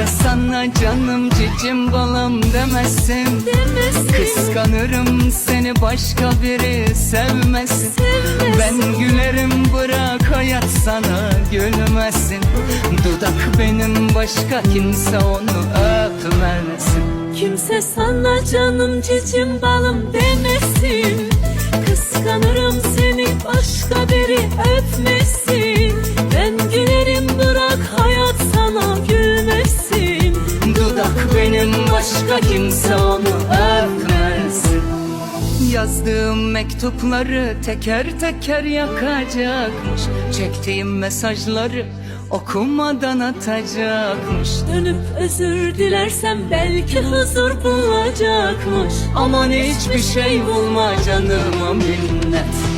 Kimse sana canım cicim balam demesin Demesin Kıskanırım seni başka biri sevmesin Sevmesin. Ben gülerim bırak hayat sana gülmesin. Dudak benim başka kimse onu öpmesin. Kimse sana canım cicim balım demesin. Kıskanırım seni başka biri öpmesin başka kimse onu öpmesin Yazdığım mektupları teker teker yakacakmış. Çektiğim mesajları okumadan atacakmış. Dönüp özür dilersem belki huzur bulacakmış. Aman hiçbir şey bulma canıma minnet